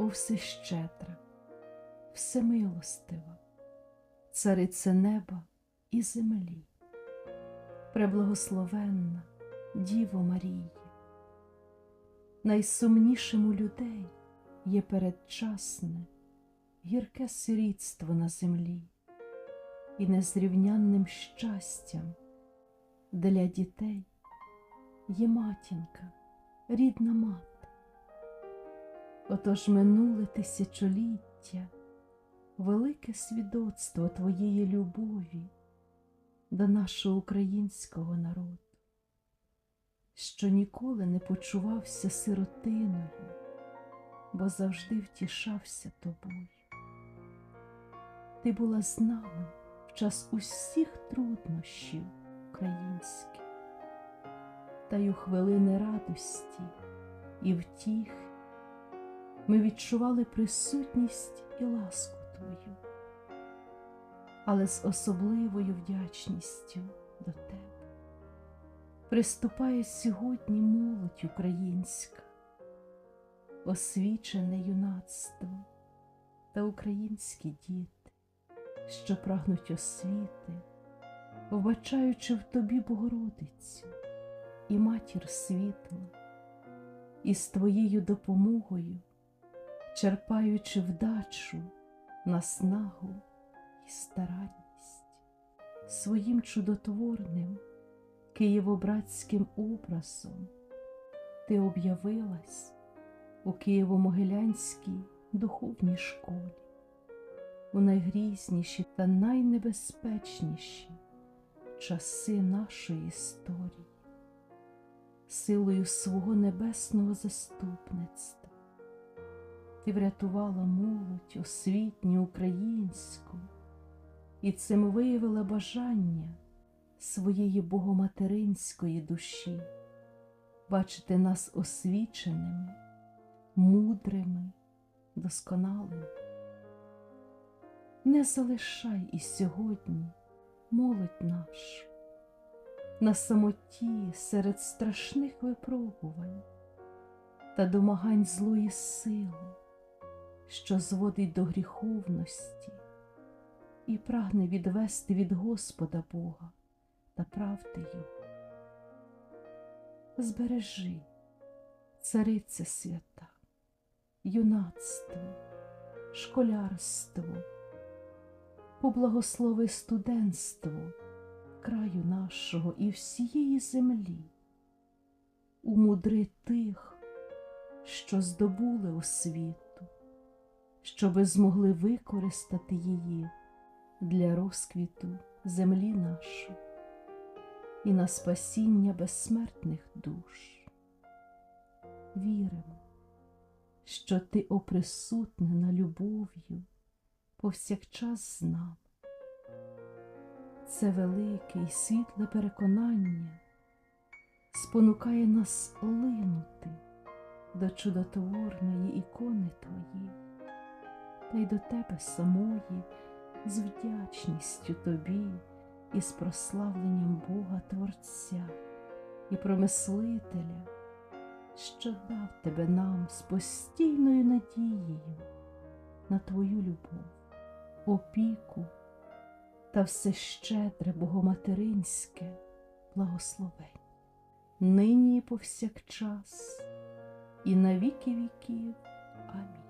О всещедра, всемилостива, царице неба і землі, преблагословенна Діво Марії, найсумнішим у людей є передчасне, гірке сирітство на землі і незрівнянним щастям для дітей є матінка, рідна мати. Отож минуле тисячоліття, велике свідоцтво Твоєї любові до нашого українського народу, що ніколи не почувався сиротиною, бо завжди втішався тобою. Ти була з нами в час усіх труднощів українських, та й у хвилини радості і втіхи ми відчували присутність і ласку Твою, але з особливою вдячністю до Тебе. Приступає сьогодні молодь українська, освічене юнацтво та українські діти, що прагнуть освіти, вбачаючи в Тобі Богородицю і матір світла, і з Твоєю допомогою черпаючи вдачу, наснагу і старанність, своїм чудотворним києвобратським образом ти об'явилась у Києво-Могилянській духовній школі, у найгрізніші та найнебезпечніші часи нашої історії, силою свого небесного заступництва ти врятувала молодь освітню українську і цим виявила бажання своєї богоматеринської душі бачити нас освіченими, мудрими, досконалими. Не залишай і сьогодні молодь нашу на самоті серед страшних випробувань та домагань злої сили що зводить до гріховності і прагне відвести від Господа Бога та правди Його. Збережи, цариця свята, юнацтво, школярство, поблагослови студентство краю нашого і всієї землі, умудри тих, що здобули освіту щоби змогли використати її для розквіту землі нашої і на спасіння безсмертних душ. Віримо, що ти оприсутнена любов'ю повсякчас з нами. Це велике і світле переконання спонукає нас линути до чудотворної ікони Твоєї та й до тебе самої, з вдячністю тобі і з прославленням Бога Творця і промислителя, що дав тебе нам з постійною надією на твою любов, опіку та все щедре богоматеринське благословення, нині і повсякчас, і на віки віків. Амінь.